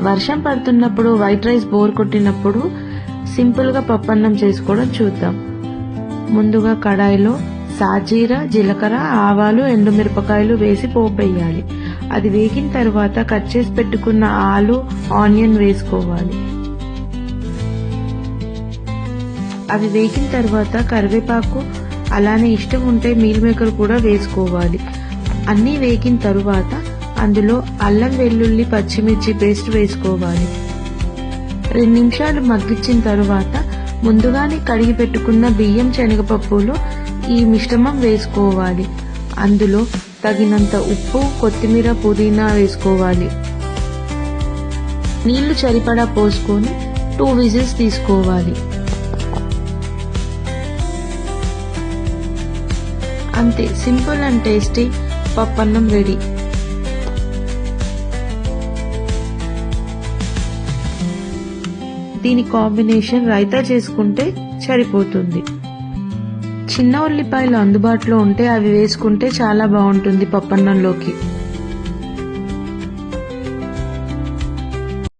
వర్షం పడుతున్నప్పుడు white rice bore కొట్టినప్పుడు సింపుల్గా పప్పన్నం చేసుకోవడం చూద్దాం. ముందుగా కడాయిలో సాజీర జీలకర్ర ఆవాలు ఎండుమిరపకాయలు వేసి పోపేయాలి అది వేగిన తర్వాత కట్ చేసి పెట్టుకున్న ఆలు ఆనియన్ వేసుకోవాలి. అవి వేగిన తర్వాత కరివేపాకు అలానే ఇష్టం ఉంటే మీల్ మేకర్ కూడా వేసుకోవాలి. అన్నీ వేగిన తరువాత అందులో అల్లం వెల్లుల్లి పచ్చిమిర్చి పేస్ట్ వేసుకోవాలి. రెండు నిమిషాలు మగ్గించిన తరువాత ముందుగానే కడిగి పెట్టుకున్న బియ్యం శనగపప్పులో ఈ మిశ్రమం వేసుకోవాలి. అందులో తగినంత ఉప్పు కొత్తిమీర పుదీనా వేసుకోవాలి. నీళ్ళు సరిపడా పోసుకొని టూ విజిల్స్ తీసుకోవాలి. అంతే సింపుల్ అండ్ టేస్టీ పప్పన్నం రెడీ. దీని కాంబినేషన్ రైతా చేసుకుంటే సరిపోతుంది. చిన్న ఉల్లిపాయలు అందుబాటులో ఉంటే అవి వేసుకుంటే చాలా బాగుంటుంది పప్పన్నంలోకి.